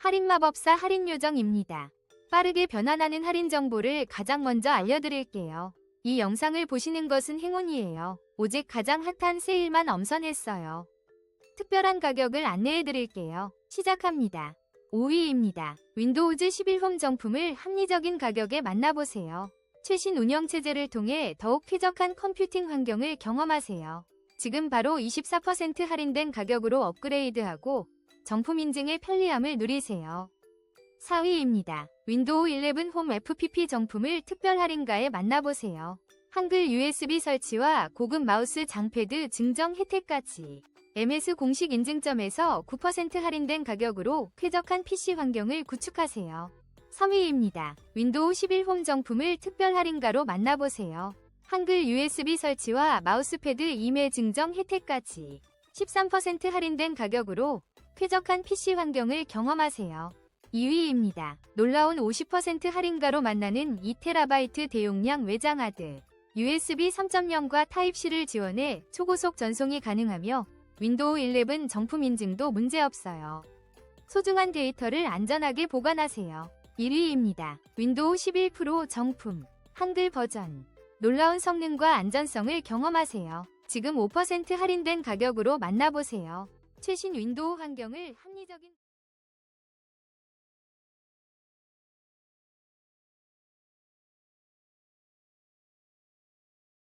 할인마법사 할인요정입니다. 빠르게 변환하는 할인 정보를 가장 먼저 알려드릴게요. 이 영상을 보시는 것은 행운이에요. 오직 가장 핫한 세일만 엄선했어요. 특별한 가격을 안내해드릴게요. 시작합니다. 5위입니다. 윈도우즈 11 홈 정품을 합리적인 가격에 만나보세요. 최신 운영체제를 통해 더욱 쾌적한 컴퓨팅 환경을 경험하세요. 지금 바로 24% 할인된 가격으로 업그레이드하고 정품 인증의 편리함을 누리세요. 4위입니다. 윈도우 11 홈 FPP 정품을 특별 할인가에 만나보세요. 한글 USB 설치와 고급 마우스 장패드 증정 혜택까지 MS 공식 인증점에서 9% 할인된 가격으로 쾌적한 PC 환경을 구축하세요. 3위입니다. 윈도우 11 홈 정품을 특별 할인가로 만나보세요. 한글 USB 설치와 마우스패드 이메 증정 혜택까지 13% 할인된 가격으로 쾌적한 PC 환경을 경험하세요. 2위입니다. 놀라운 50% 할인가로 만나는 2TB 대용량 외장 하드 USB 3.0과 타입C를 지원해 초고속 전송이 가능하며 윈도우 11 정품 인증도 문제없어요. 소중한 데이터를 안전하게 보관하세요. 1위입니다. 윈도우 11 프로 정품 한글 버전 놀라운 성능과 안전성을 경험하세요. 지금 5% 할인된 가격으로 만나보세요. 최신 윈도우 환경을 합리적인